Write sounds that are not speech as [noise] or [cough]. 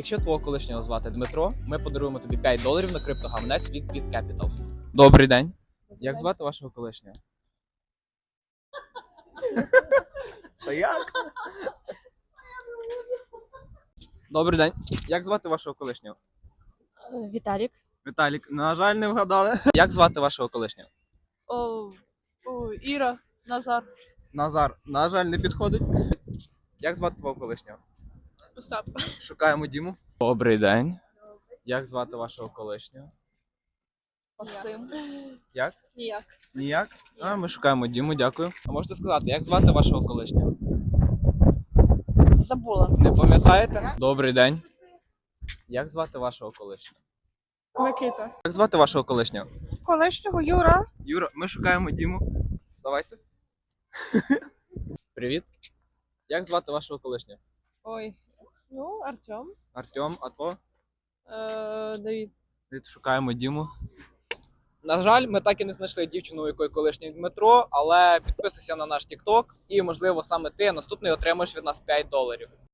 Якщо твого колишнього звати Дмитро, ми подаруємо тобі 5 доларів на криптогаманець від Beat Capital. Добрий день. Як звати вашого колишнього? [laughs] Та як? Добрий день. Як звати вашого колишнього? Віталік. Віталік, на жаль, не вгадали. Як звати вашого колишнього? О, о, Іра, Назар, Назар, на жаль, не підходить. Як звати твого колишнього? Остап. Шукаємо Діму. Добрий день. Як звати вашого колишнього? Максим. Як? Ніяк. Ніяк? А, ми шукаємо Діму, дякую. А можете сказати, як звати вашого колишнього? Забула. Не пам'ятаєте? Добрий день. Як звати вашого колишнього? Микита. Як звати вашого колишнього? Колишнього Юра. Юра, ми шукаємо Діму. Давайте. Привіт. Як звати вашого колишнього? Ой. Ну, Артем. Артем, а то? Е, Давід. Від- Шукаємо Діму. На жаль, ми так і не знайшли дівчину, у якої колишній Дмитро, але підписуйся на наш TikTok і, можливо, саме ти наступний отримаєш від нас 5 доларів.